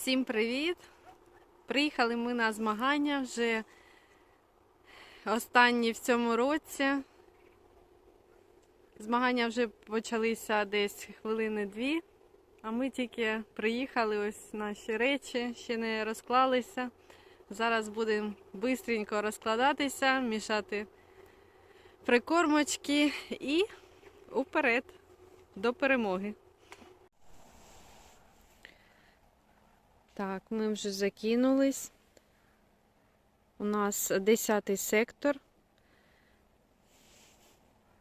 Всім привіт! Приїхали ми на змагання вже останні в цьому році. Змагання вже почалися десь хвилини-дві, а ми тільки приїхали, ось наші речі ще не розклалися. Зараз будемо швидко розкладатися, мішати прикормочки і уперед до перемоги. Так, ми вже закинулись. У нас 10 сектор.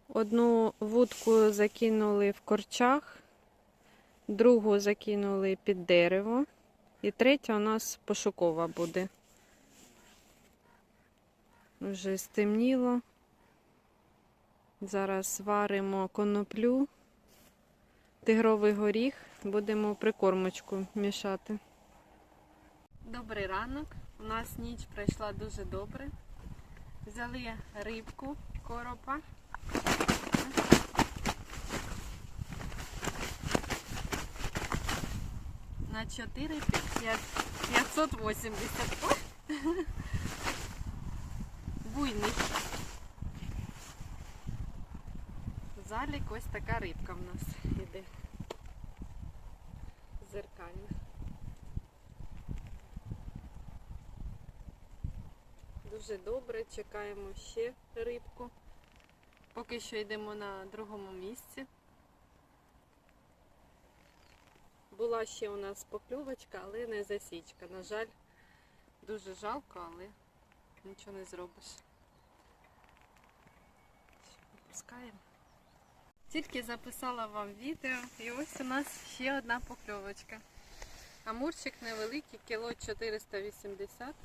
Одну вудку закинули в корчах, другу закинули під дерево, і третя у нас пошукова буде. Вже стемніло. Зараз варимо коноплю, тигровий горіх, будемо прикормочку мішати. Добрий ранок. У нас ніч пройшла дуже добре. Взяли рибку, коропа. На 4 580. Ой. Буйний. Залік ось така рибка в нас іде. Зеркальна. Дуже добре, чекаємо ще рибку. Поки що йдемо на другому місці. Була ще у нас покльовочка, але не засічка. На жаль, дуже жалко, але нічого не зробиш. Пускаємо. Тільки записала вам відео і ось у нас ще одна покльовочка. Амурчик невеликий, кіло 480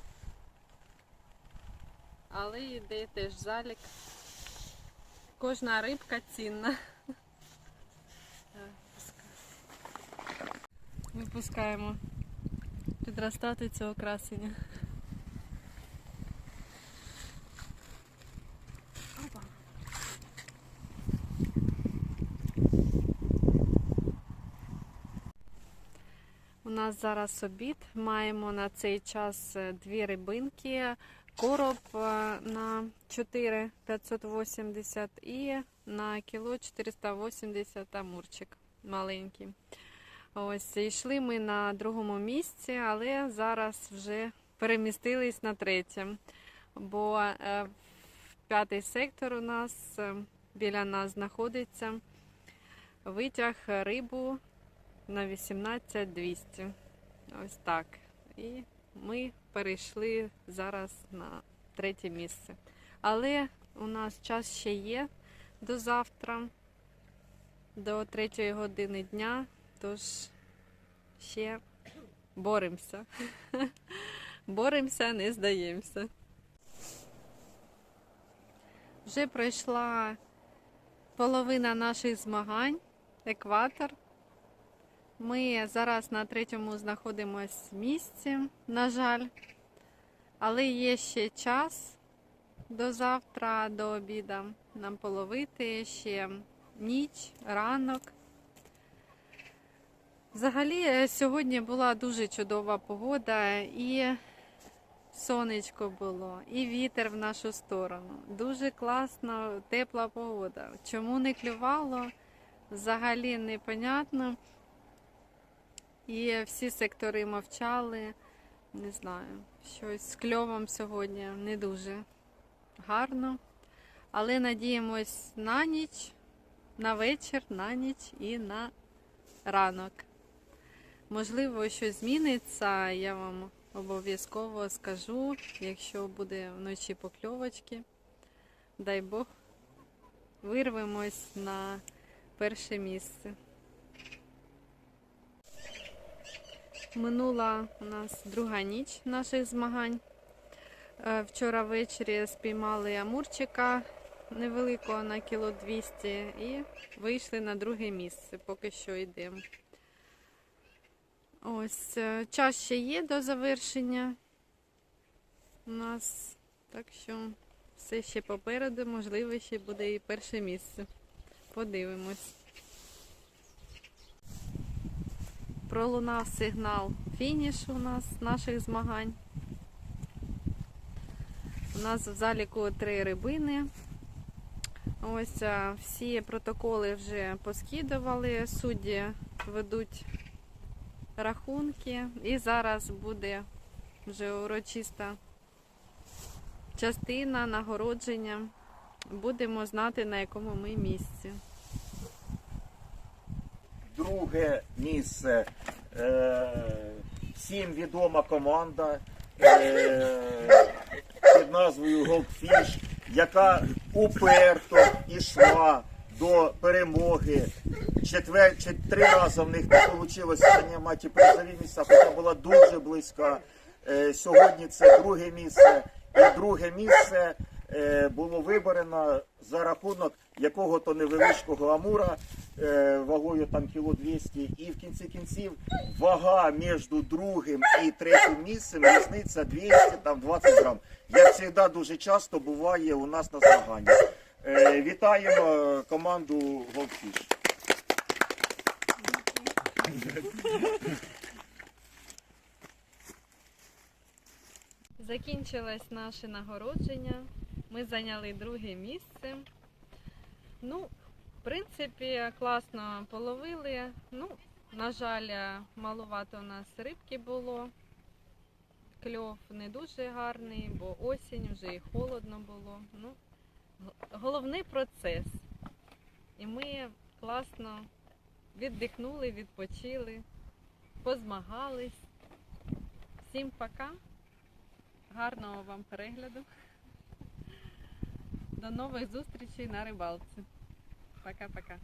але йде теж залік. Кожна рибка цінна. Випускаємо підростати цього красення. У нас зараз обід. Маємо на цей час е, дві рибинки. Короб е, на 4 580 і на кіло 480 амурчик маленький. Ось йшли ми на другому місці, але зараз вже перемістились на третє. Бо е, п'ятий сектор у нас е, біля нас знаходиться. Витяг рибу на 18 200. Ось так. І ми перейшли зараз на третє місце. Але у нас час ще є до завтра, до третьої години дня, тож ще боремося. Боремося, не здаємося. Вже пройшла половина наших змагань, екватор. Ми зараз на третьому знаходимось місці, на жаль, але є ще час до завтра, до обіду нам половити ще ніч, ранок. Взагалі, е, сьогодні була дуже чудова погода, і сонечко було, і вітер в нашу сторону. Дуже класна, тепла погода. Чому не клювало, взагалі непонятно. І всі сектори мовчали. Не знаю, щось з кльовом сьогодні не дуже гарно. Але надіємось на ніч, на вечір, на ніч і на ранок. Можливо, щось зміниться, я вам обов'язково скажу, якщо буде вночі покльовочки. Дай Бог, вирвемось на перше місце. Минула у нас друга ніч наших змагань. Е, Вчора ввечері спіймали амурчика невеликого на кіло 200 і вийшли на друге місце, поки що йдемо. Ось, е, час ще є до завершення. У нас так що все ще попереду, можливо, ще буде і перше місце. Подивимось. Пролунав сигнал фінішу у нас наших змагань. У нас в заліку три рибини. Ось всі протоколи вже поскидували, судді ведуть рахунки, і зараз буде вже урочиста частина нагородження. Будемо знати, на якому ми місці. Друге місце. Е, всім відома команда е, під назвою Goldfish, яка уперто йшла до перемоги. Четвер, три рази в них не вийшло зайняти призові місця, хоча була дуже близька. Е, сьогодні це друге місце. І друге місце було виборено за рахунок якого-то невеличкого амура е, вагою там кіло 200. І в кінці кінців вага між другим і третім місцем різниця 200 там 20 грам. Як завжди дуже часто буває у нас на змаганнях. Е, вітаємо команду Goldfish. Закінчилось наше нагородження. Ми зайняли друге місце. Ну, в принципі, класно половили. Ну, на жаль, малувато у нас рибки було. Кльов не дуже гарний, бо осінь вже і холодно було. Ну, головний процес. І ми класно віддихнули, відпочили, позмагались. Всім пока. Гарного вам перегляду. До нових зустрічей на рибалці. Пока-пока.